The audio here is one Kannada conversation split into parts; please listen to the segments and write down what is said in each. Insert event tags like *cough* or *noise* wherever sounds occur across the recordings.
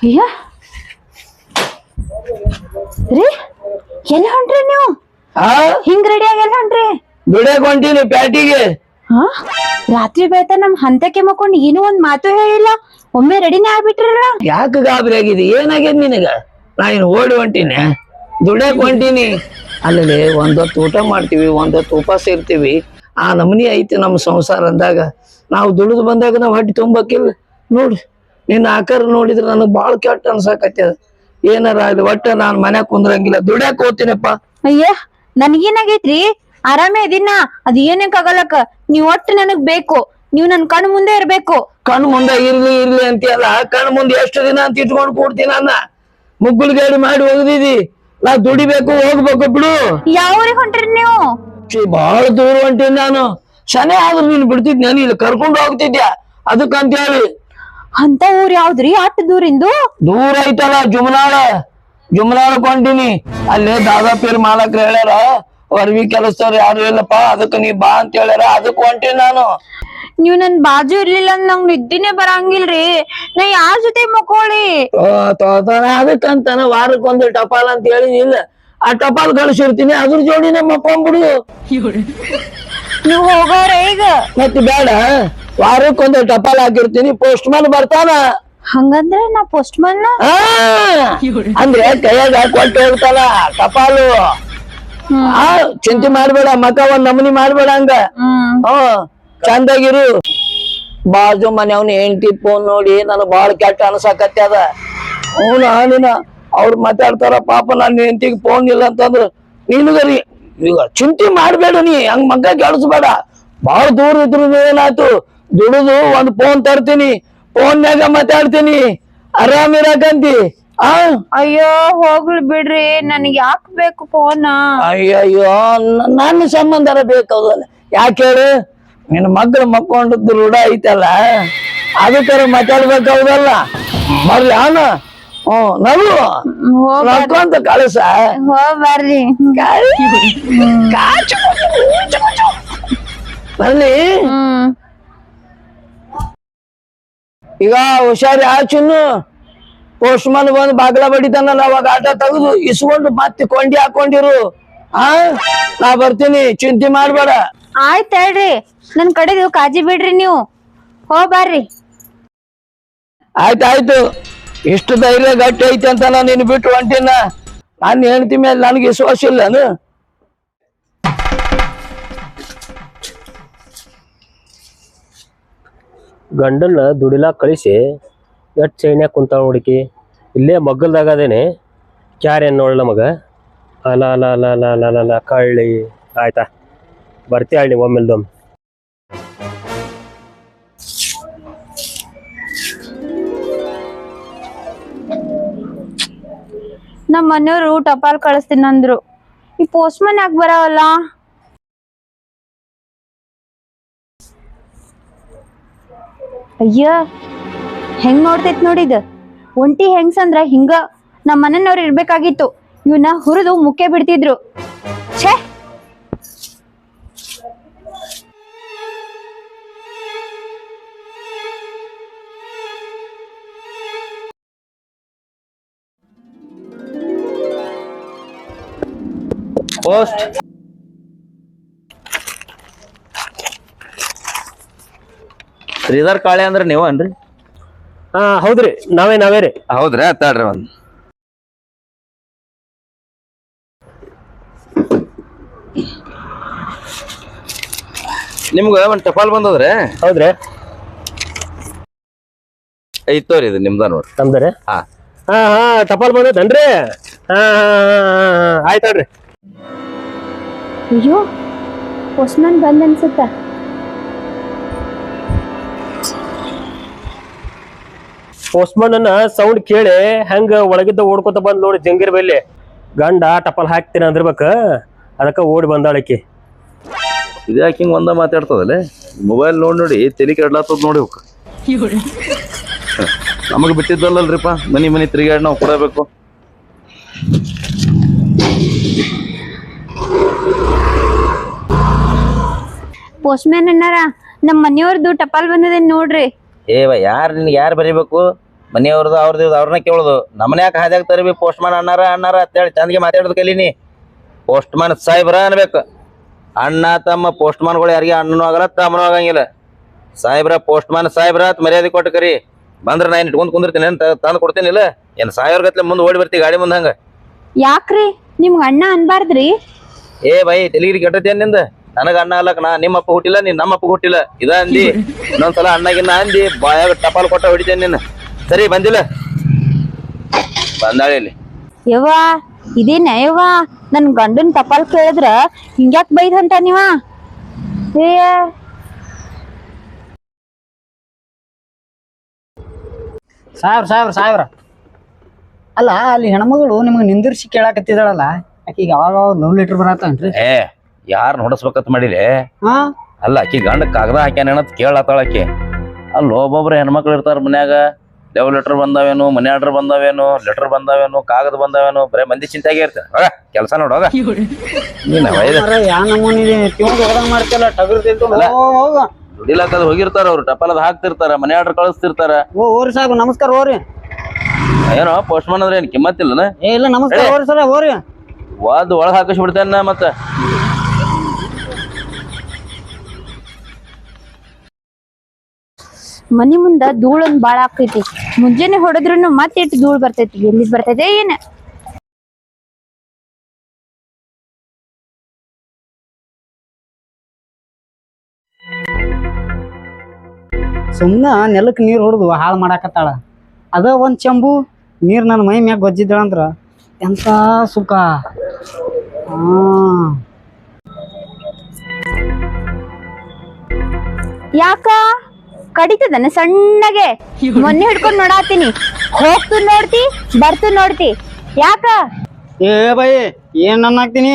ಅಯ್ಯ. ರೀ ಎಲ್ಲಿ ಹೊಂಟ್ರಿ ನೀವು? ಹಿಂಗ್ ರೆಡಿ ಆಗಿ ಹೊಂಟ್ರಿ? ದುಡಿಯಕ್ ಹೊಂಟೀನಿ ಪ್ಯಾಟಿಗೆ. ಹಾ ರಾತ್ರಿ ಬೇತ ನಮ್ ಹಂತಕ್ಕೆ ಮಕ್ಕೊಂಡು ಏನೂ ಒಂದ್ ಮಾತು ಹೇಳಿಲ್ಲ. ಒಮ್ಮೆ ರೆಡಿನೇ ಆಗ್ಬಿಟ್ರಲ್ಲ. ಯಾಕೆ ಗಾಬರಿ ಆಗಿದೆ? ಏನಾಗ್ಯದ ನಿನಗ? ನಾ ಇನ್ ಓಡಿ ಹೊಂಟೀನಿ. ದುಡಿಯಕ್ ಹೊಂಟೀನಿ. ಅಲ್ಲಿ ಒಂದೊತ್ತು ಊಟ ಮಾಡ್ತೀವಿ ಒಂದೊತ್ತು ಉಪವಾಸ ಇರ್ತೀವಿ. ಆ ನಮನಿ ಐತಿ ನಮ್ಮ ಸಂಸಾರ ಅಂದಾಗ. ನಾವು ದುಡಿದು ಬಂದಾಗ ನಾವು ಹೊಟ್ಟೆ ತುಂಬಕ್ಕಿಲ್ಲ. ನೋಡ್ರಿ ನಿನ್ನ ಆಕಾರ ನೋಡಿದ್ರೆ ನನಗೆ ಭಾಳ ಕೆಟ್ಟ ಅನ್ಸಕತ್ತೆ ಏನಾರ ಆಗ್ಲಿ ಒಟ್ಟ ನಾನು ಮನ್ಯಾಗ ಕುಂದ್ರಂಗಿಲ್ಲ. ದುಡ್ಯಾಕ ಓದ್ತೀನಪ್ಪ ಅಯ್ಯ ನನ್ಗೇನಾಗೈತ್ರಿ? ಆರಾಮೇ ಇದೀನ? ಅದ್ ಏನಕ್ ಆಗಲ್ಲಕ್ಕ? ನೀವ್ ಒಟ್ಟು ನನಗ್ ಬೇಕು. ನೀವ್ ನನ್ ಕಣ್ ಮುಂದೆ ಇರ್ಬೇಕು. ಕಣ್ ಮುಂದೆ ಇರ್ಲಿ ಇರ್ಲಿ ಅಂತೀಯಲ್ಲ? ಕಣ್ ಮುಂದೆ ಎಷ್ಟು ದಿನ ಅಂತ ಇಟ್ಕೊಂಡು ಕೂಡ್ತೀನಿ ಅನ್ನ. ಮುಗ್ಗುಲ್ ಗಾಡಿ ಮಾಡಿ ಹೋಗದಿದಿ ನಾ ದುಡಿಬೇಕು ಹೋಗ್ಬೇಕು ಬಿಡು. ಯಾವ ಊರಿಗೆ ಹೊಂಟ್ರಿ ನೀವು? ಛೀ, ಬಹಳ ದೂರ ಹೊಂಟೀನಿ ನಾನು. ಶನಿ ಆದ್ರೂ ನೀನು ಬಿಡ್ತಿದ್ ನಾನು ಇಲ್ಲಿ ಕರ್ಕೊಂಡು ಹೋಗ್ತಿದ್ಯಾ? ಅದಕ್ಕಂತ ಹೇಳಿ ಅಂತ ಊರ್ ಯಾವ್ದ್ರಿ? ಅಟ್ ದೂರಿಂದು? ದೂರ ಐತಲ್ಲ ಜುಮ್ನಾಳ. ಜುಮ್ನಾಳ ಕೊಂಡಿನಿ ಅಲ್ಲೇ ದಾದಾ ಪೇರ್ ಮಾಲಕ್ ಹೇಳ್ಯಾರ ಅರ್ವಿ ಕೆಲಸದವ್ರು ಯಾರು ಇಲ್ಲಪ್ಪ ಅದಕ್ಕೆ ನೀ ಬಾ ಅಂತ ಹೇಳ್ಯಾರ ಅದಕ್ಕೆ ಹೊಂಟೀನಿ ನಾನು. ನೀವ್ ನನ್ ಬಾಜು ಇರ್ಲಿಲ್ಲ ಅಂದ್ ನಂಗ್ ನಿದ್ದಿನೇ ಬರಂಗಿಲ್ರಿ. ನಾ ಯಾರ ಜೊತೆ ಮಕ್ಕೋಳಿ? ಅದಕ್ಕಂತಾನ ವಾರಕ್ಕೊಂದು ಟಪಾಲ್ ಅಂತ ಹೇಳಿ ಇಲ್ಲ ಆ ಟಪಾಲ್ ಕಳಿಸಿರ್ತೀನಿ ಅದ್ರ ಜೋಡಿನೇ ಅಪ್ಪಂಬಿಡು ನೀವು ಹೋಗೋರ ಈಗ? ಮತ್ತೆ ಬೇಡ ವಾರಕ್ಕೊಂದು ಟಪಾಲ್ ಹಾಕಿರ್ತೀನಿ ಪೋಸ್ಟ್ ಮ್ಯಾನ್ ಬರ್ತಾನ. ಹಂಗಂದ್ರೆ ನಾ ಪೋಸ್ಟ್ ಮ್ಯಾನ್ ಆ, ಅಂದ್ರೆ ಕೈಯಾಗ ಕೊಟ್ಟು ಹೋಗ್ತಾನ ಟಪಾಲು ಆ ಚಿಂತೆ ಮಾಡ್ಬೇಡ ಮಕ ಒಂದ್ ನಮನಿ ಮಾಡ್ಬೇಡ ಹಂಗ. ಹ್ಮ್. ಚಂದಾಗಿರು. ಬಾಜು ಮನೆ ಅವ್ನ ಹೆಂಡತಿ ಫೋನ್ ನೋಡಿ ನನಗ್ ಬಾಳ ಕೆಟ್ಟ ಅನ್ಸಾಕತ್ಯಾದ ಅವನ ನೀನ ಅವ್ರು ಮಾತಾಡ್ತಾರ ಪಾಪ ನನ್ನ ಹೆಂಡತಿಗೆ ಫೋನ್ ಇಲ್ಲ ಅಂತಂದ್ರ ನೀನುಗರಿ ಈಗ ಚಿಂತೆ ಮಾಡಬೇಡ ನೀ ಹಂಗ ಮಗ್ಗ ಕೆಡಿಸ್ಬೇಡ. ಬಹಳ ದೂರ ಇದ್ರು ಏನಾಯ್ತು ದುಡಿದು ಒಂದು ಫೋನ್ ತರ್ತೀನಿ ಫೋನ್ಯಾಗ ಮಾತಾಡ್ತೀನಿ ಆರಾಮಿರಕಂತಿ ಆ? ಅಯ್ಯೋ ಹೋಗ್ಲಿ ಬಿಡ್ರಿ ನನಗೆ ಯಾಕ್ ಬೇಕು ಫೋನ್ ಅಯ್ಯಯ್ಯೋ ನನ್ನ ಸಂಬಂಧರ ಬೇಕಾಗಲ್ಲ ಯಾಕೆ ಹೇಳು? ನಿನ್ನ ಮಗ್ಳು ಮಕ್ಕೊಂಡದ್ದು ರೂಢ ಐತಲ್ಲ ಅದಕ್ಕಾರ ಮಾತಾಡ್ಬೇಕಾಗಲ್ಲ ಮರ್ಲಿ ಅವನ ಹ್ಮ್ ನಗು ಕಳಸ. ಬರ್ಲಿ. ಈಗ ಹುಷಾರಿ ಆಚುನು ಪೋಸ್ಟ್ ಮನ್ ಬಂದು ಬಾಗ್ಲ ಬಡಿತಾನಲ್ಲ ಅವಾಗ ಆಟ ತೆಗೆದು ಇಸ್ಕೊಂಡು ಮತ್ತೆ ಕೊಂಡಿ ಹಾಕೊಂಡಿರು. ಆ? ನಾ ಬರ್ತೀನಿ ಚಿಂತೆ ಮಾಡ್ಬೇಡ. ಆಯ್ತ ಹೇಳ್ರಿ. ನನ್ ಕಡೆದು ಕಾಜಿ ಬಿಡ್ರಿ ನೀವು. ಹೋಗ್ಬಾರ್ರಿ. ಆಯ್ತಾಯ್ತು ಇಷ್ಟು ಧೈರ್ಯ ಗಟ್ಟಿ ಐತೆ ಅಂತ ನಾನು ನೀನು ಬಿಟ್ಟು ಹೊಂಟಿನ. ನಾನು ಹೆಂಡತಿ ಮೇಲೆ ನನಗೆ ವಿಶ್ವಾಸ ಇಲ್ಲ ಗಂಡನ್ನ ದುಡಿಲಾಕ ಕಳಿಸಿ ಎಟ್ ಚೈನ್ಯಾಗ ಕುಂತ ಹುಡುಕಿ. ಇಲ್ಲೇ ಮಗ್ಗಲ್ದಾಗ ಅದೇನೆ, ಕ್ಯಾರ್ ಏನು ನೋಡಲ್ಲ ಮಗ. ಅಲ ಅಲ ಅಲ ಅಲ ಅಲ ಅಲ ಕಳ್ಳಿ. ಆಯ್ತಾ? ಬರ್ತೀಯ ನೀವು ಒಮ್ಮೆಲ್ದೊಮ್ಮೆ. ನಮ್ ಮನೆಯವರು ಟಪಾಲ್ ಕಳಿಸ್ತೀನಿ ಅಂದ್ರು. ಈ ಪೋಸ್ಟ್ ಮನ್ ಯಾಕೆ ಬರವಲ್ಲ? ಅಯ್ಯ, ಹೆಂಗ್ ನೋಡ್ತೈತ್ ನೋಡಿದ ಒಂಟಿ ಹೆಂಗ್ಸಂದ್ರ ಹಿಂಗ ನಮ್ ಮನೆಯವ್ರು ಇರ್ಬೇಕಾಗಿತ್ತು. ಇವನ್ನ ಹುರಿದು ಮುಕ್ಕೆ ಬಿಡ್ತಿದ್ರು. ಪೋಸ್ಟ್ ಶ್ರೀಧರ್ ಕಾಳೆ ಅಂದ್ರೆ ನೀವನ್ರಿ ಹಾ ಹೌದ್ರಿ. ನಾವೇ ನಾವೇ ರೀ. ಹೌದ್ರಿ ತಾಡ್ರಿ ಒಂದು. ನಿಮ್ಗ ಒಂದ್ ಟಪಾಲ್ ಬಂದದ್ರಿ? ಹೌದ್ರಿ. ಐತೋರಿ ತೋರಿ ಇದು ನಿಮ್ದ ನೋಡ್ರಿ ರೀ? ಹಾ. ಹಾ ಹಾ ಟಪಾಲ್ ಬಂದೈತೇನ್ರಿ? ಹಾ ಹಾ ಅಯ್ಯೋ ಹೊಸ್ಮನ್ ಬಂದ ಅನ್ಸುತ್ತ ಪೋಸ್ಟ್ಮನ್ ಅನ್ನ ಸೌಂಡ್ ಕೇಳಿ ಹೆಂಗ ಒಳಗಿದ್ದ ಓಡ್ಕೊತ ಬಂದ್ ನೋಡಿ ಜಂಗಿರ್ ಬೆಲ್ಲಿ ಗಂಡ ಟಪಲ್ ಹಾಕ್ತೀನಿ ಅಂದಿರ್ಬೇಕ ಅದಕ್ಕ ಓಡಿ ಬಂದಾಳಕಿ ಇದ್ಯಾಕೆ ಹಿಂಗ್ ಒಂದ ಮಾತಾಡ್ತದಲ್ಲ? ಮೊಬೈಲ್ ನೋಡ್ ನೋಡಿ ತೆಲಿ ಕೆಡ್ಲಾತದ ನೋಡಿ *laughs* ಹೋಗ ನಮಗ್ ಬಿಟ್ಟಿದ್ದಲ್ಲಲ್ರಿಪ್ಪ ಮನಿ ಮನಿ ತಿರುಗಾಡಿ ನಾವು ಕೊಡಬೇಕು. ಪೋಸ್ಟ್ ಅಣ್ಣಾರ ನಮ್ಮ ನಮ್ ಮನೆಯವ್ರದ್ದು ಟಪಾಲ್ ಬಂದದ ನೋಡ್ರಿ. ಏವ ಯಾರು ನಿನ್ಗೆ ಯಾರು ಬರಿಬೇಕು? ಮನೆಯವ್ರದ್ದು ಅವ್ರದ್ದು ಅವ್ರನ್ನ ಕೇಳೋದು. ನಮ್ಮನೆ ಯಾಕೆ ಹಾದ್ಯಾಗ ತರಬಿ ಪೋಸ್ಟ್ಮ್ಯಾನ್ ಅಣ್ಣಾರ ಅಣ್ಣಾರ ಅಂತೇಳಿ ಚಂದಿಗೆ ಮಾತಾಡೋದು ಕಲೀನಿ ಪೋಸ್ಟ್ಮ್ಯಾನ್ ಸಾಹೇಬ್ರ ಅನ್ಬೇಕು. ಅಣ್ಣ ತಮ್ಮ ಪೋಸ್ಟ್ಮ್ಯಾನ್ಗಳು ಯಾರಿಗೆ ಅಣ್ಣನೂ ಆಗಲ್ಲ ತಮ್ಮನೂ ಆಗಂಗಿಲ್ಲ. ಸಾಹೇಬ್ರ ಪೋಸ್ಟ್ಮ್ಯಾನ್ ಸಾಹೇಬ್ರ ಅಂತ ಮರ್ಯಾದೆ ಕೊಟ್ಟು ಕರಿ. ಬಂದ್ರೆ ನಾನು ಇಟ್ಕೊಂಡು ಕುಂದಿರ್ತೀನಿ ಅಂತ ತಂದು ಕೊಡ್ತೀನಿಲ್ಲ ಏನು ಸಾಹೇಬ್ರ ಗತ್ಲೆ ಮುಂದೆ ಓಡಿ ಬರ್ತಿ ಗಾಡಿ ಮುಂದೆ ಹಂಗ? ಯಾಕ್ರಿ? ನಿಮ್ಗೆ ಅಣ್ಣ ಅನ್ಬಾರ್ದ್ರಿ? ಏ ಬೈ ತೆಲಿಗಿರಿ ಕೆಟ್ಟತಿ ನಿಂದ? ನನಗ ಅಣ್ಣ ಅಲ್ಲಕ್ ನಾ ನಿಮ್ಮ ಅಪ್ಪ ಹುಟ್ಟಿಲ್ಲ ನೀನ್ ನಮ್ಮ ಅಪ್ಪ ಹುಟ್ಟಿಲ್ಲ. ಇದ ಅಂದಿ ಇನ್ನೊಂದ್ಸಲ ಅಣ್ಣಗಿನ್ನ ಅಂದಿ ಬಾಯಾಗ ಟಪಾಲ್ ಕೊಟ್ಟ ಹೊಡಿತೇನೆ ನಿನ್ನ. ಸರಿ ಬಂದಿಲ್ಲ? ಬಂದಾಳೆ ಇಲ್ಲಿ. ಯವ್ವ ಇದೇನ ಯವ್ವ? ನನ್ ಗಂಡನ್ ಟಪಾಲ್ ಕೇಳಿದ್ರ ಹಿಂಗ್ಯಾಕ್ ಬೈದ್ ಅಂತ ನೀವ? ಏ ಸಾವಿರ ಸಾವಿರ ಸಾವಿರ ಅಲ್ಲ ಅಲ್ಲಿ ಹೆಣ್ಮಗಳು ನಿಮ್ಗೆ ನಿಂದಿರ್ಸಿ ಕೇಳಾಕತ್ತಿದಾಳಲ್ಲ ಆಕಿಗೆ ಯಾವಾಗ ಲವ್ ಲೆಟರ್ ಬರತ್ತನ್ರಿ. ಏ ಯಾರನ್ನ ಹೊಡಸ್ಬೇಕಂತ ಮಾಡಿಲೆ ಅಲ್ಲ ಆಕಿ ಗಂಡ ಕಾಗದ ಹಾಕ್ಯಾನೇನಂತ ಕೇಳತ್ತಾಳ ಆಕಿ ಅಲ್ಲಿ ಒಬ್ಬೊಬ್ರು ಹೆಣ್ಮಕ್ಳು ಇರ್ತಾರ ಮನ್ಯಾಗ. ಲೆವ್ ಲೆಟರ್ ಬಂದಾವೇನು ಮನೆ ಆರ್ಡರ್ ಬಂದಾವೇನು ಲೆಟರ್ ಬಂದಾವೇನು ಕಾಗದ ಬಂದಾವೇನು ಬರೇ ಮಂದಿ ಚಿಂತೆಗೆ ಇರ್ತಾರೆ. ಹೋಗ ಕೆಲಸ ನೋಡೋದ. ಹೋಗ. ದುಡಿಲಾಕದ್ ಹೋಗಿರ್ತಾರ ಅವ್ರು ಟಪಾಲದ ಹಾಕ್ತಿರ್ತಾರ ಮನೆ ಆರ್ಡರ್ ಕಳಿಸ್ತಿರ್ತಾರ. ಓ ಓರಿ ಸಾಕು ನಮಸ್ಕಾರ ಓರಿ. ಏನೋ ಪೋಸ್ಟ್ ಮ್ಯಾನ್ ಅಂದ್ರೆ ಏನ್ ಕಿಮ್ಮತ್ತಿಲ್ಲ ಏ ಇಲ್ಲ ನಮಸ್ಕಾರ ಓರಿ ಸರ ಓರಿ. ವಾದ್ ಒಳಗ್ ಹಾಕಿಸ್ಬಿಡ್ತೇನೆ ಮತ್ತ. ಮನಿ ಮುಂದ ಧೂಳೊಂದ್ ಬಾಳ ಆಕೈತಿ ಮುಂಜಾನೆ ಹೊಡೆದ್ರು ಮತ್ತೆ ಇಟ್ಟು ಧೂಳ್ ಬರ್ತೈತಿ? ಎಲ್ಲಿ ಬರ್ತೈತೆ ಏನ? ಸುಮ್ನ ನೆಲಕ್ ನೀರ್ ಹೊಡೆದು ಹಾಳು ಮಾಡಾಕತ್ತಾಳ. ಅದ ಒಂದ್ ಚಂಬು ನೀರ್ ನನ್ನ ಮೈ ಮ್ಯಾಗ ಗೊಜ್ಜಿದ್ದಳಂದ್ರ ಎಂತ ಸುಖ. ಆ. ಯಾಕ? ಕಡಿತದನ ಸಣ್ಣಗೆ. ಮೊನ್ನೆ ಹಿಡ್ಕೊಂಡ್ ನೋಡಾತೀನಿ. ಹೋಗ್ತು ನೋಡ್ತಿ ಬರ್ತು ನೋಡ್ತಿ. ಯಾಕ? ಏ ಬೈ ಏನ್ ಅನ್ನಾಕ್ತೀನಿ?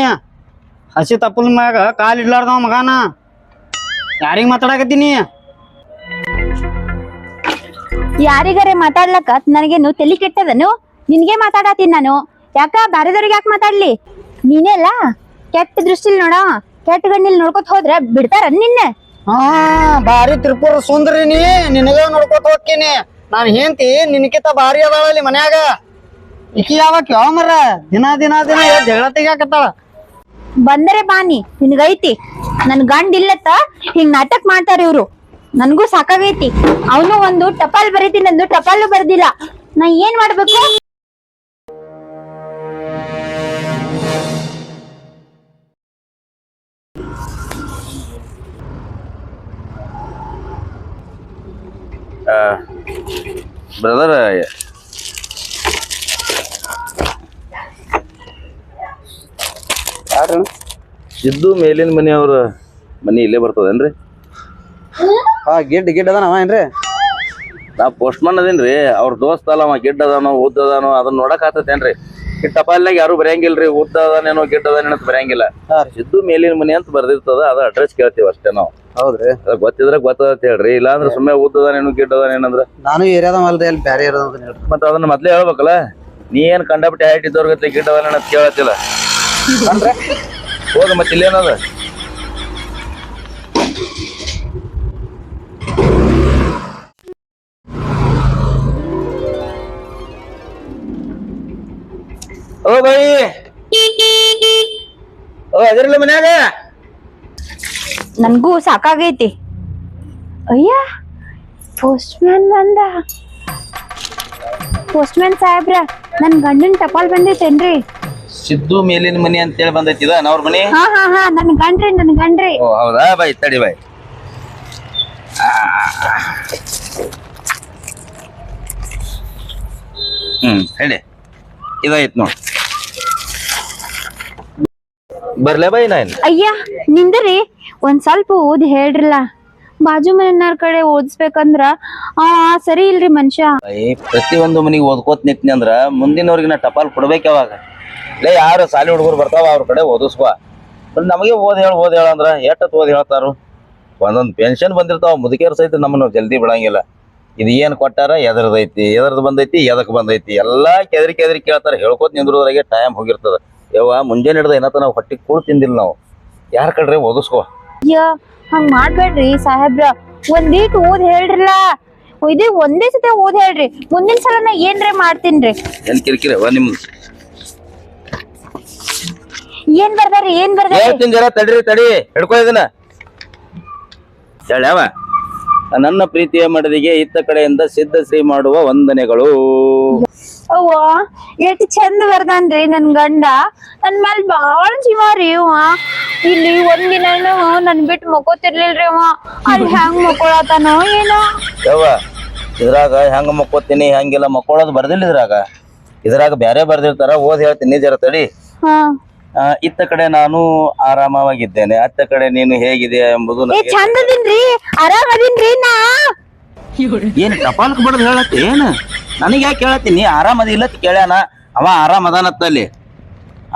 ಹಸಿ ತಪ್ಪಲ್ ಮ್ಯಾಗ ಕಾಲ್ ಇಡ್ಲಾರ್ದ ಮಗಾನ? ಯಾರಿಗ ಮಾತಾಡಕತ್ತೀನಿ? ಯಾರಿಗಾರೆ ಮಾತಾಡ್ಲಕ್ಕ? ನನಗೇನು ತಲೆ ಕೆಟ್ಟದನು? ನಿನ್ಗೆ ಮಾತಾಡತೀನಿ ನಾನು. ಯಾಕ? ಬ್ಯಾರೆದವ್ರಿಗೆ ಯಾಕೆ ಮಾತಾಡ್ಲಿ? ನೀನೆಲ್ಲ ಕೆಟ್ಟ ದೃಷ್ಟಿಲಿ ನೋಡ. ಕೆಟ್ಟ ಗಣ್ಣಿಲ್ ನೋಡ್ಕೊತ ಹೋದ್ರೆ ಬಿಡ್ತಾರ ನಿನ್ನ. ಹಾ ಭಾರಿ ತ್ರಿಪುರ ಸುಂದ್ರಿ ನೀ. ನಿನಗ ನೋಡ್ಕೊತ ಹೋಗ್ತೀನಿ. ನಾನ್ ಹೇಂತಿ ನಿನಕಿತ ಭಾರಿ ಅದಾಳಲ್ಲಿ ಮನ್ಯಾಗ. ಈಕಿ ಯಾವಾಗ ಯಾವ ಮರ? ದಿನ ದಿನ ದಿನ ಜಗಳ ತೆಗಿಯಾಕತ್ತಾಳ. ಬಂದರೆ ಬಾನಿ, ನಿನಗೈತಿ. ನನ್ ಗಂಡ ಇಲ್ಲತ್ತ ಹಿಂಗ್ ನಾಟಕ ಮಾಡ್ತಾರ ಇವ್ರು. ನನ್ಗೂ ಸಾಕಾಗೈತಿ. ಅವನು ಒಂದು ಟಪಾಲ್ ಬರೀತೀನಿ ಅಂದು ಟಪಾಲು ಬರ್ದಿಲ್ಲ. ನಾ ಏನ್ ಮಾಡ್ಬೇಕು? ಬ್ರದರ್ ಸಿದ್ದು ಮೇಲಿನ ಮನೆಯವ್ರ ಮನಿ ಇಲ್ಲೇ ಬರ್ತದೇನ್ರಿ ಹಾ ಗಿಡ್ ಗಿಡ್ ಅದಾನ ಅವ ಏನ್ರಿ? ನಾ ಪೋಸ್ಟ್ ಮನ್ ಅದೇನ್ರಿ ಅವ್ರ ದೋಸ್ತ ಅಲ್ಲ ಅವ ಗಿಡ್ ಅದಾನೋ ಉದ್ದ ಅದಾನೋ ಅದನ್ನ ನೋಡಕ್ ಆತತೇನ್ರಿ ಈ ಟಪಾಲ್ನಾಗ ಯಾರು ಬರೆಯಂಗಿಲ್ರಿ ಉದ್ದ ಅದಾನೇನೋ ಗಿಡ್ ಅದಾನೇನೋ ಬರೆಯಂಗಿಲ್ಲ. ಸಿದ್ದು ಮೇಲಿನ ಮನೆ ಅಂತ ಬರ್ದಿರ್ತದ ಅದ ಅಡ್ರೆಸ್ ಕೇಳ್ತೀವಿ ಅಷ್ಟೇ ನಾವು. ಹೌದ್ರಿ. ಅದ ಗೊತ್ತಿದ್ರೆ ಗೊತ್ತದ ಹೇಳ್ರಿ. ಇಲ್ಲಾಂದ್ರೆ ಸುಮ್ಮನೆ ಅದಾನೇನು ಗಿಡ್ ಏನಂದ್ರ. ನಾನು ಏರಿಯಾದ ಅಲ್ರಿ ಅಲ್ಲಿ ಬ್ಯಾರೆ ಇರೋದ ಅಂತ ಹೇಳ್ರಿ. ಮತ್ತ ಅದನ್ನ ಮೊದ್ಲೇ ಹೇಳ್ಬೇಕಲ್ಲ ನೀ ಏನ್ ಕಂಡಬಿಟ್ಟು ಹೈಟ್ ಇದ್ದವ್ರ ಗತಿ ಗಿಡ್ ಅದಾನೇನ ಅಂತ ಕೇಳತ್ತಿಲ್ಲ ಹೋದ ಮತ್ತೆ ಇಲ್ಲೇನದ ಓ ಬೈ ಓ ಅದಿರಲ್ಲ ಮನ್ಯಾಗ? ನನ್ಗೂ ಸಾಕಾಗೈತಿ. ಅಯ್ಯ ಪೋಸ್ಟ್ ಮ್ಯಾನ್ ಬಂದ. ಪೋಸ್ಟ್ ಮ್ಯಾನ್ ಸಾಹೇಬ್ರ ನನ್ ಗಂಡನ್ ಟಪಾಲ್ ಬಂದೈತೇನ್ರಿ? ಸಿದ್ದು ಮೇಲಿನ ಮನಿ ಅಂತೇಳಿ ಬಂದೈತಿ ಇದ ಅವ್ರ ಮನಿ? ಹಾ ಹಾ ಹಾ ನನ್ ಗಂಡ್ರಿ ನನ್ ಗಂಡ್ರಿ. ಓ ಹೌದಾ? ಬೈ ತಡಿ ಬೈ ಹ್ಮ್ ಹೇಳಿ. ಇದಾಯ್ತು ನೋಡಿ. ಬರ್ಲೇ ಬೈ ನಾನು ಅಯ್ಯ ನಿಂದ್ರಿ? ಒಂದ್ ಸ್ವಲ್ಪ ಓದಿ ಹೇಳ್ರಲ್ಲ. ಬಾಜು ಮನೆಯವ್ರ ಕಡೆ ಓದಿಸ್ಬೇಕಂದ್ರ, ಆ ಸರಿ ಇಲ್ರಿ ಮನುಷ್ಯ. ಪ್ರತಿ ಪ್ರತಿಯೊಂದು ಮನಿಗೆ ಓದ್ಕೋತ ನಿಂತ್ನಿ ಅಂದ್ರ ಮುಂದಿನವ್ರಿಗೆ ನಾ ಟಪಾಲ್ ಕೊಡ್ಬೇಕು ಯಾವಾಗ? ಲೇ, ಯಾರು ಸಾಲಿ ಹುಡುಗರು ಬರ್ತಾವ ಅವ್ರ ಕಡೆ ಓದಿಸ್ಕೋ. ನಮಗೆ ಓದ್ ಹೇಳ ಓದ್ ಹೇಳ ಅಂದ್ರ ಎಷ್ಟತ್ ಓದ್ ಹೇಳ್ತಾರು? ಒಂದೊಂದು ಪೆನ್ಷನ್ ಬಂದಿರ್ತಾವ, ಮುದುಕಿಯರ್ ಸಹಿತ ನಮ್ಮನ್ನ ಜಲ್ದಿ ಬಿಡಂಗಿಲ್ಲ. ಇದು ಏನ್ ಕೊಟ್ಟಾರ? ಎದರ್ದೈತಿ, ಎದರ್ದು ಬಂದೈತಿ, ಎದಕ್ ಬಂದೈತಿ? ಎಲ್ಲಾ ಕೆದರಿ ಕೆದರಿ ಕೇಳ್ತಾರ, ಹೇಳ್ಕೊತ ನಿಂದ್ರದ್ರಾಗೆ ಟೈಮ್ ಹೋಗಿರ್ತದ. ಯವ್ವ, ಮುಂಜಾನೆ ಹಿಡ್ದ ಏನತ್ತ ನಾವು ಹೊಟ್ಟಿಗೆ ಕೂಳು ತಿಂದಿಲ್ಲ ನಾವು. ಯಾರ ಕಡ್ರೆ ಓದಿಸ್ಕೋ. ಅಯ್ಯ ಹಂಗ ಮಾಡ್ಬೇಡ್ರಿ ಸಾಹೇಬ್ರ. ಒಂದೀಟ್ ಓದ್ ಹೇಳ್ರಲ್ಲ. ಇದೇ ಒಂದೇ ಸತಿ ಓದ್ ಹೇಳ್ರಿ. ಮುಂದಿನ ಸಲ ನಾ ಏನ್ರೆ ಮಾಡ್ತೀನ್ರಿ ಏನ್ ನಿಮ್ದು ಬರ್ದಾರಿ ಏನ್ ಬರ್ದಾರಿ ಹೇಳ್ತೀನಿ ಜರ ತಡೀರಿ ತಡಿ. ಹಿಡ್ಕೊ ಇದನ್ನ. ನನ್ನ ಪ್ರೀತಿಯ ಮಡದಿಗೆ ಇತ್ತ ಕಡೆಯಿಂದ ಸಿದ್ಧಶ್ರೀ ಮಾಡುವ ವಂದನೆಗಳು. ಅವ್ವ ಎಷ್ಟ್ ಚಂದ ಬರ್ದಾನ್ರಿ ನನ್ ಗಂಡ. ನನ್ ಮ್ಯಾಲ್ ಬಾಳ ಜೀವ ರೀ ಅವ ಇಲ್ಲಿ ಒಂದಿನ ನನ್ ಬಿಟ್ಟು ಮಕ್ಕೋತಿರ್ಲಿಲ್ರಿ ಅವ ಅಲ್ಲಿ ಹೆಂಗ್ ಮಕ್ಕೊಳತಾನೋ ಏನೋ. ಯವ್ವ ಇದ್ರಾಗ ಹೆಂಗ ಮಕ್ಕೋತೀನಿ ಹಂಗಿಲ್ಲ ಮಕ್ಕೊಳೋದು ಬರ್ದಿಲ್ಲ ಇದ್ರಾಗ. ಇದ್ರಾಗ ಬ್ಯಾರೆ ಬರ್ದಿರ್ತಾರ ಓದ್ ಹೇಳ್ತೀನಿ ಜರ ತಡಿ ಹಾ. ಆ, ಇತ್ತ ಕಡೆ ನಾನು ಆರಾಮವಾಗಿದ್ದೇನೆ ಅತ್ತ ಕಡೆ ನೀನು ಹೇಗಿದೆ ಎಂಬುದು ಏ ನನಗೆ ಚಂದ ಅದೀನ್ರಿ ಆರಾಮ್ ಅದೀನ್ರಿ ನಾ. ಏನ್ ಟಪಾಲ್ಕ್ ಬಡದ್ ಹೇಳತ್ತಿ? ಏನ್? ನನಗೆ ಯಾಕೆ ಹೇಳತ್ತೀನಿ ಅದ ಇಲ್ಲ ಕೇಳ್ಯಾನ. ಅವ ಆರಾಮ್ ಅದಾನತ್ತ ಅಲ್ಲಿ.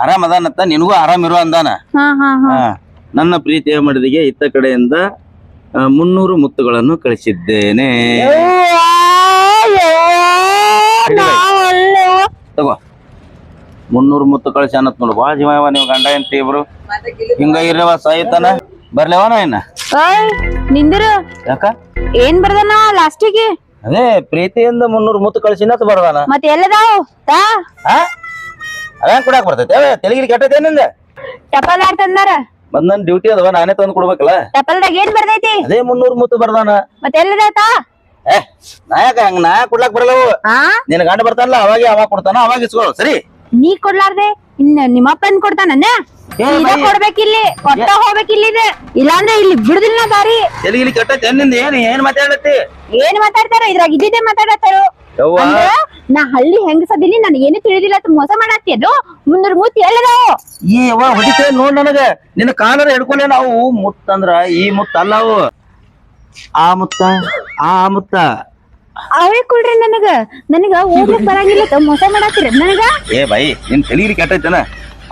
ಆರಾಮ್ ಅದಾನತ್ತ ನಿನಗೂ ಆರಾಮ್ ಇರೋ ಅಂದಾನ. ಹಾ ಹಾ ಹಾ. ಹಾ. ನನ್ನ ಪ್ರೀತಿಯ ಮಡದಿಗೆ ಇತ್ತ ಕಡೆಯಿಂದ ಆ, ಮುನ್ನೂರು ಮುತ್ತುಗಳನ್ನು ಕಳಿಸಿದ್ದೇನೆ. ತಗೋ. ಮುನ್ನೂರು ಮುತ್ತು ಕಳಿಸಿ ಅನ್ನತ್ ನೋಡು. ಬಾ ಜೀವ ಇವ ನೀವು ಗಂಡ ಎಂತ ಇಬ್ರು. ಹಿಂಗ ಇರವ ಸಾಯ್ತಾನ. ಬರ್ಲೇವನ ಏನ ನಿಂದಿರು. ಯಾಕ? ಏನ್ ಬರ್ದಾನ ಲಾಸ್ಟಿಗೆ? ಅದೇ ಪ್ರೀತಿಯಿಂದ ಮುನ್ನೂರು ಮುತ್ತು ಕಳಿಸಿನತ್ ಬರ್ದಾನ. ಮತ್ತೆ ಎಲ್ಲದಾವ್? ತಾ? ಕೊಡಾಕ್ ಬರ್ತೈತೆ? ತೆಲಗಿರಿ ಕೆಟ್ಟೈತೆ ನಿಂದ? ಟಪಲ್ ಆಡ್ತಂದಾರ ಬಂದ್ ನನ್ ಡ್ಯೂಟಿ ಅದವ ನಾನೇ ತಂದ್ ಕೊಡ್ಬೇಕಲ್ಲ? ಟಪಲ್ದಾಗ ಏನ್ ಬರ್ದೈತಿ? ಅದೇ ಮುನ್ನೂರು ಮುತ್ತು ಬರ್ದಾನ. ಮತ್ತೆ ಎಲ್ಲದಾಯ್ತಾ ಏ ನಾಯಕ ಹಂಗ ನಾ ಕೊಡ್ಲಾಕ್ ಬರಲ್ಲವು ನಿನ್ ಗಂಡ ಬರ್ತಾನಲ್ಲ ಅವಾಗೆ ಅವಾಗ ಕೊಡ್ತಾನ ಅವಾಗ ಇಸ್ಕೊಳ್ಳೋ ಸರಿ? ನೀ ಕೊಡ್ಲಾರ್ದೆ? ಇನ್ನ ನಿಮ್ಮಪ್ಪನ್ ಕೊಡ್ತಾನ ಬೈ. ಕೊಡ್ಬೇಕಿಲ್ಲಿ ಕೊಟ್ಟ ಹೋಗ್ಬೇಕಿಲ್ಲಿ ಇದು ಇಲ್ಲಾಂದ್ರೆ ಇಲ್ಲಿ ಬಿಡುದಿಲ್ಲ ದಾರಿ. ಇಲ್ಲಿ ಕೆಟ್ಟೈತೆ ನಿಂದ ಏನ್ ಏನ್ ಮಾತಾಡತ್ತಿ ಏನ್ ಮಾತಾಡ್ತಾರ ಇದ್ರಾಗ ಇದ್ದಿದ್ದೆ ಮಾತಾಡತ್ತಾರು ಯವ್ವ. ಅಂದ್ರ ನಾ ಹಳ್ಳಿ ಹೆಂಗಸದಿನಿ ನನ್ ಏನು ತಿಳಿದಿಲ್ಲ ಅಂತ ಮೋಸ ಮಾಡತ್ತಿ ಅದು? ಮುನ್ನೂರ್ ಮೂತಿ ಎಲ್ಲದಾವು? ಈ ಯವ್ವ ಹೊಡಿತೇ ನೋಡ್ ನನಗ. ನಿನ್ನ ಕಾಲರ ಹಿಡ್ಕೊಂಡೆ ನಾವು ಮುತ್ತಂದ್ರ ಈ ಮುತ್ತ ಅಲ್ಲ ಅವು. ಆ ಮುತ್ತ ಆ ಮುತ್ತ. ಅವೇ ಕೊಡ್ರಿ ನನಗ. ನನಗ ಹೋಗ್ಲಿಕ್ ಬರಂಗಿಲ್ಲ ಮೋಸ ಮಾಡತ್ತೀರ. ನನಗ? ಏ ಬೈ ನಿನ್ ತೆಲಗಿಲಿ ಕೆಟ್ಟೈತನ?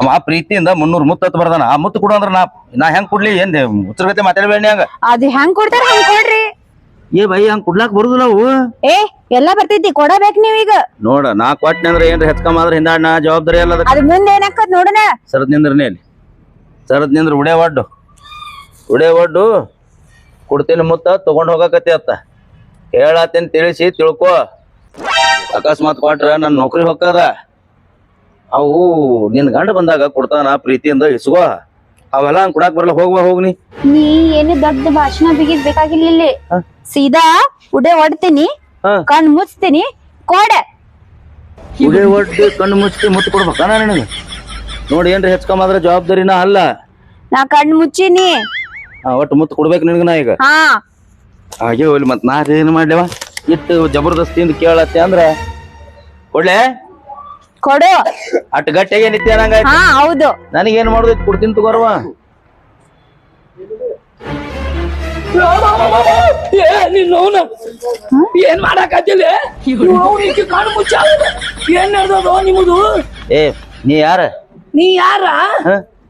ಅವ ಪ್ರೀತಿಯಿಂದ ಮುನ್ನೂರ್ ಮುತ್ತ ಬರ್ದಾನ. ಆ ಮುತ್ತು ಕೊಡು ಅಂದ್ರ ನಾ ನಾ ಹೆಂಗ್ ಕೊಡ್ಲಿ? ಏನ್ ಉತ್ತರಗತೆ ಮಾತಾಡ್ಬೇಡಿ ಹಂಗ. ಅದು ಹೆಂಗ್ ಕೊಡ್ತಾರ ಹಂಗ್ ಕೊಡ್ರಿ. ಏ ಬೈ ಹಂಗ್ ಕೊಡ್ಲಾಕ್ ಬರುದಿಲ್ಲ ಅವು? ಏ ಎಲ್ಲಾ ಬರ್ತೈತಿ ಕೊಡಬೇಕ್ ನೀವೀಗ. ನೋಡ ನಾ ಕೊಟ್ಟನೆ ಅಂದ್ರೆ ಏನ್ರ ಹೆಚ್ಕೊಂಬಾದ್ರ ಹಿಂದಾಡ್ ನಾ ಜವಾಬ್ದಾರಿ ಅಲ್ಲ ಅದಕ್ಕೆ? ಅದ್ ಮುಂದೆ ಏನಾಕತ್ ನೋಡನ ಸರದ್ ನಿಂದ್ರನೇ ಅಲ್ಲಿ. ಸರದ್ ನಿಂದ್ರ ಉಡೆ ಒಡ್ಡು. ಉಡೆ ಒಡ್ಡು. ಕೊಡ್ತೀನಿ ಮುತ್ತ ತಗೊಂಡ್ ಹೋಗಕತ್ತಿ ಅತ್ತ. ಹೇಳತ್ತೇನ್ ತಿಳಿಸಿ ತಿಳ್ಕೊ. ಅಕಸ್ಮಾತ್ ಕೊಟ್ರ ನನ್ ನೌಕರಿ ಹೊಕ್ಕದ. ಅವು ನಿನ್ ಗಂಡ ಬಂದಾಗ ಕೊಡ್ತಾನ ಪ್ರೀತಿಯಿಂದ ಇಸ್ಕೋ ಅವೆಲ್ಲ ಹಂಗ್ ಕೊಡಾಕ್ ಬರಲ್ಲ ಹೋಗ್ಬಾ ಹೋಗ್ನಿ ನೀ. ಏನು ದೊಡ್ಡ ಭಾಷಣ ಬಿಗಿದ್ ಬೇಕಾಗಿಲ್ಲ ಇಲ್ಲಿ. ಸೀದಾ ಉಡೆ ಒಡ್ತೀನಿ. ಕಣ್ ಮುಚ್ತೀನಿ ಕೊಡ. ಉಡೆ ಒಡ್ಡು ಕಣ್ಣು ಮುಚ್ಚಿ ಮುತ್ತು ಕೊಡ್ಬೇಕ ನನಗೆ? ನೋಡಿ ಏನ್ರಿ ಹೆಚ್ಕೊಂಬಾದ್ರ ಜವಾಬ್ದಾರಿನ ಅಲ್ಲ. ನಾ ಕಣ್ ಮುಚ್ಚೀನಿ. ಒಟ್ಟು ಮುತ್ತು ಕೊಡ್ಬೇಕು ನಿನಗ ನಾ ಈಗ? ಹಾಗೆ ಹೋಗ್ಲಿ ಮತ್ ನಾ ಏನ್ ಮಾಡ್ಲೇವ ಇಟ್ಟು ಜಬರ್ದಸ್ತಿಯಿಂದ ಕೇಳತ್ತೆ ಅಂದ್ರ ಕೊಡ್ಲೆ ಕೊಡು. ಅಟ್ ಗಟ್ಟಿಗೆ ನಿತ್ಯ ಹಾ ಹೌದು. ನನಗೇನ್ ಮಾಡುದು? ಕೊಡ್ತೀನಿ ತಗೋರ್ವ ನಿನ್ನ ಏನ್ ಮಾಡಕ್ಕಾಗಿಲ್ಲ ಈಕಿ ಕಣ್ಣು ಮುಚ್ಚಾದ ಏನ್ ನಡ್ದದ ನಿಮ್ಮದು ಏ ನೀ ಯಾರ? ನೀ ಯಾರ?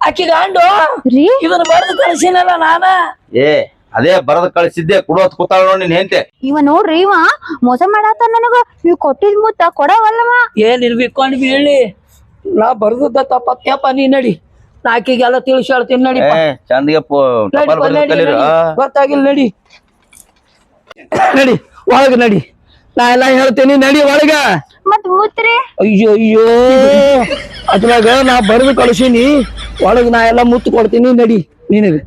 ಅಕ್ಕಿ ಆಕಿ ಗಂಡು? ಇದನ್ನ ಬರ್ದು ಕಳ್ಸಿನಲ್ಲ ನಾನ? ಏ ಅದೇ ಬರದ್ ಕಳಿಸಿದ್ದೆ ಕೊಡೋತ್ ಕೂತಾಳ ನೋಡಿ ನಿನ್ ಹೆಂತೆ ಇವ ನೋಡ್ರಿ ಇವ ಮೋಸ ಮಾಡಾತ ನನಗ. ನೀವ್ ಕೊಟ್ಟಿದ್ ಮುತ್ತ ಕೊಡವಲ್ಲವ? ಏನ್ ಇರ್ಬೇಕು ಹೇಳಿ ನಾ ಬರ್ದದ್ದ ತಪ್ಪ ನೀ ನಡಿ. ನಾಕಿಗೆಲ್ಲ ತಿಳಿಸಿ ಹೇಳ್ತೀನಿ ನಡಿ ಏ ಚಂದಿಗೆ ಟಪಾಲ್ ಬರೆದ್ ಕಲೀರಿ. ಗೊತ್ತಾಗಿಲ್ಲ ನಡಿ. ನಡಿ ಒಳಗ ನಡಿ. ನಾ ಎಲ್ಲ ಹೇಳ್ತೀನಿ ನಡಿ ಒಳಗ. ಮತ್ ಮುತ್ರಿ? ಅಯ್ಯೋ ಅಯ್ಯೋ. ಅದ್ರಾಗ ನಾ ಬರೆದು ಕಳ್ಸೀನಿ. ಒಳಗ ನಾ ಎಲ್ಲ ಮುತ್ತು ಕೊಡ್ತೀನಿ ನಡಿ. ನಿನಗೆ